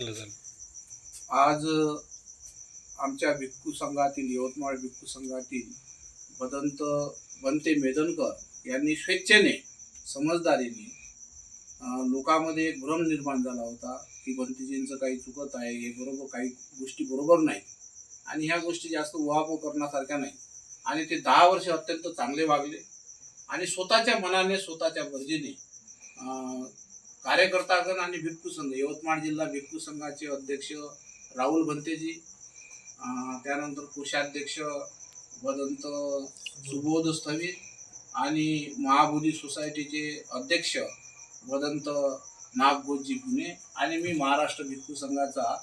आज आमच्या भिक्खू संघातील यवतमाळ भिक्खू संघातील बदंत बनते मेदनकर यांनी स्वेच्छेने समजदारीने लोकांमध्ये एक भ्रम निर्माण झाला होता की बंतीजींचं काही चुकत आहे हे बरोबर काही गोष्टी बरोबर नाही आणि ह्या गोष्टी जास्त उहापोह करण्यासारख्या नाही आणि ते दहा वर्ष अत्यंत चांगले वागले. आणि स्वतःच्या मनाने स्वतःच्या गरजेने कार्यकर्तागण आणि भिक्खू संघ यवतमाळ जिल्हा भिक्खू संघाचे अध्यक्ष राहुल भंतेजी त्यानंतर कोषाध्यक्ष वदंत सुबोध स्थवी आणि महाबोधी सोसायटीचे अध्यक्ष वदंत नागबोधजी पुणे आणि मी महाराष्ट्र भिक्खू संघाचा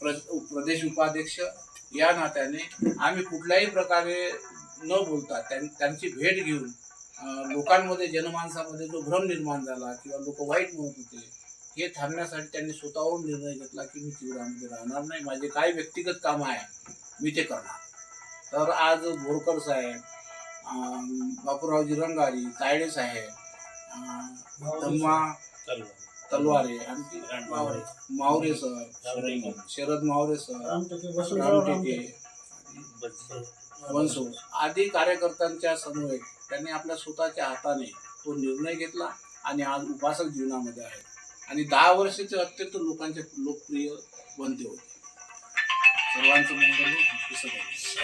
प्र प्रदेश उपाध्यक्ष. या नात्याने आम्ही कुठल्याही प्रकारे न बोलता त्यां त्यांची भेट घेऊन लोकांमध्ये जनमानसामध्ये जो भ्रम निर्माण झाला किंवा लोक वाईट म्हणत होते हे थांबण्यासाठी त्यांनी स्वतःहून निर्णय घेतला की मी तिवरामध्ये राहणार नाही माझे काय व्यक्तिगत काम आहे मी ते करणार. तर आज बोरकर साहेब बापूरावजी रंगारी तायडे साहेब अं, धम्मा तलवारे आणखी मावरे. Maware sir Sharad Maware sir Ramteke. Banso आदी कार्यकर्त्यांच्या समवेत त्यांनी आपल्या स्वतःच्या हाताने तो निर्णय घेतला आणि आज उपासक जीवनामध्ये आहे आणि दहा वर्षाचे अत्यंत लोकांचे लोकप्रिय बनते होते. सर्वांचं मंगल दिसत आहे